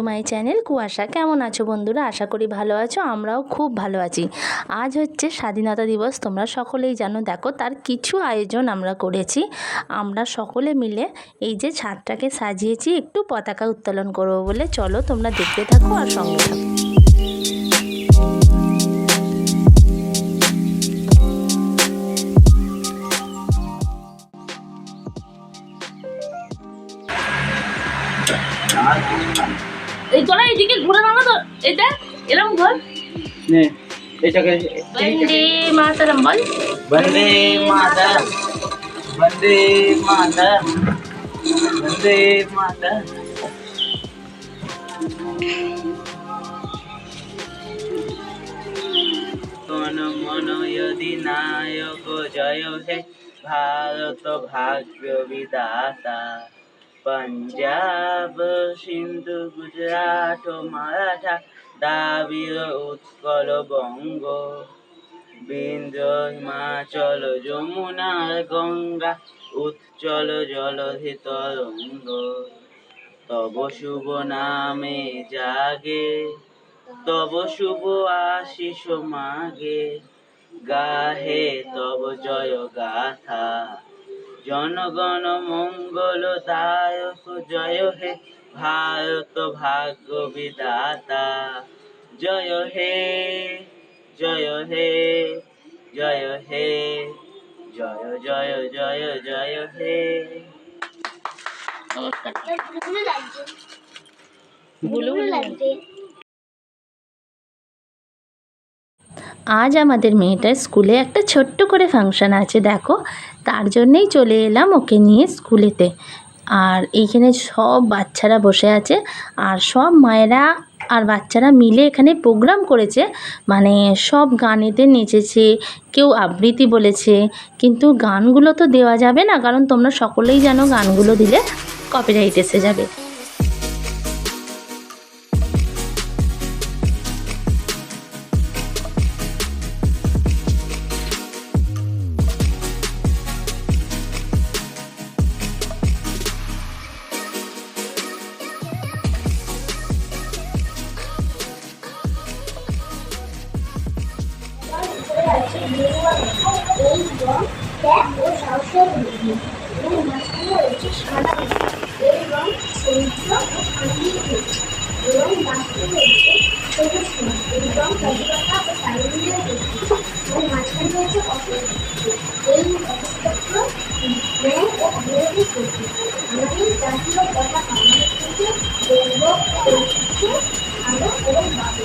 To my channel কুয়াশা। কেমন আছো বন্ধুরা? আশা করি ভালো আছো, আমরাও খুব ভালো আছি। আজ হচ্ছে স্বাধীনতা দিবস, তোমরা সকলেই জানো। দেখো, তার কিছু আয়োজন আমরা করেছি। আমরা সকলে মিলে এই যে ছাদটাকে সাজিয়েছি, একটু পতাকা উত্তোলন করব বলে। চলো, তোমরা দেখতে থাকো আর সঙ্গে থাকো। এই তোরা এইদিকে ঘুরে নামা তো। এটা এরকম ঘর। নে এটাকে বন্দে মাতারাম বল। বন্দে মাতা বন্দে মাতা বন্দে মাতা কোন মন অধিনায়ক জয় হে ভারত ভাগ্য বিদাতা পঞ্জাব, সিন্ধু, গুজরাট ও মারাঠা, দ্রাবিড়, উৎকল, বঙ্গ, বিন্ধ্য, হিমাচল, যমুনা, গঙ্গা, উচ্চল জলধি তরঙ্গ তব শুভ নামে জাগে, তব শুভ আশিস মাগে, গাহে তব জয় গাথা। জনগণ মঙ্গল দায়ক জয় হে ভারত ভাগ্য বিদাতা জয় হে জয় হে জয় হে জয় জয় জয় জয় হে। গুলো আজ আমাদের মেয়েটার স্কুলে একটা ছোট্ট করে ফাংশান আছে, দেখো। তার জন্যেই চলে এলাম ওকে নিয়ে স্কুলেতে। আর এইখানে সব বাচ্চারা বসে আছে, আর সব মায়েরা আর বাচ্চারা মিলে এখানে প্রোগ্রাম করেছে। মানে সব গানেতে নেচেছে, কেউ আবৃত্তি বলেছে, কিন্তু গানগুলো তো দেওয়া যাবে না, কারণ তোমরা সকলেই জানো গানগুলো দিলে কপিরাইট এসে যাবে। এই রং ত্যাগ ও সাহসের প্রতীক এবং মাঝখানে ও শান্তির প্রতীক এবং বাস্তবে রয়েছে সবুজ রং। এই রং ও প্রতীক এবং মাঝখানে রয়েছে অশোক এই অশোকচক্র ন্যায় ও অবরোধের প্রতীক আমাদের জাতীয় থেকে গৌরব এবং বাবু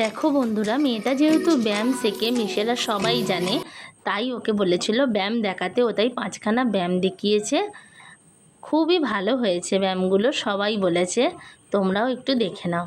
দেখো বন্ধুরা, মেয়েটা যেহেতু ব্যায়াম শেখে মিশেরা সবাই জানে, তাই ওকে বলেছিল ব্যায়াম দেখাতে। ও তাই পাঁচখানা ব্যায়াম দেখিয়েছে। খুবই ভালো হয়েছে ব্যায়ামগুলো, সবাই বলেছে। তোমরাও একটু দেখে নাও।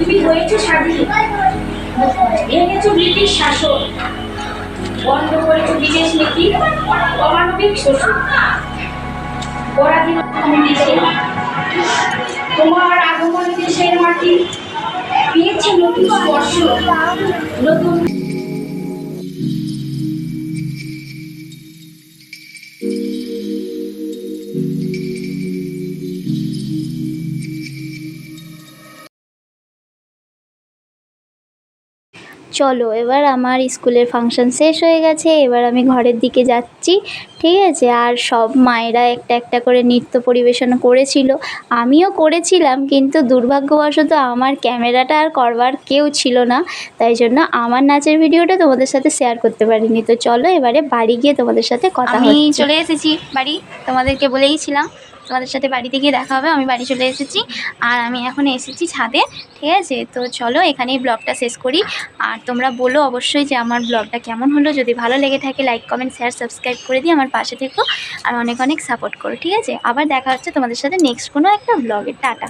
তুমি হয়েছো স্বাধীন। ভেঙেছো ব্রিটিশ শাসন। বন্ধ করেছ বিদেশ নীতি, অমানবিক শোষণ। পরাধীন দেশে তোমার আগমন দেশের মাটি পেয়েছে নতুন স্পর্শ, নতুন চলো এবার আমার স্কুলের ফাংশন শেষ হয়ে গেছে এবার আমি ঘরের দিকে যাচ্ছি ঠিক আছে? আর সব মায়েরা একটা একটা করে নৃত্য পরিবেশন করেছিল। আমিও করেছিলাম কিন্তু দুর্ভাগ্যবশত আমার ক্যামেরাটা আর করবার কেউ ছিল না তাই জন্য আমার নাচের ভিডিওটা তোমাদের সাথে শেয়ার করতে পারিনি। তো চলো এবারে বাড়ি গিয়ে তোমাদের সাথে কথা আমি চলে এসেছি বাড়ি তোমাদেরকে বলেইছিলাম তোমাদের সাথে বাড়িতে গিয়ে দেখা হবে, আমি বাড়ি চলে এসেছি। আর আমি এখন এসেছি ছাদে, ঠিক আছে? তো চলো এখানেই ব্লগটা শেষ করি। আর তোমরা বলো অবশ্যই যে আমার ব্লগটা কেমন হলো। যদি ভালো লেগে থাকে লাইক কমেন্ট শেয়ার সাবস্ক্রাইব করে দিয়ে আমার পাশে থেকো। আর অনেক অনেক সাপোর্ট করো, ঠিক আছে? আবার দেখা হচ্ছে তোমাদের সাথে নেক্সট কোনো একটা ব্লগে টাটা।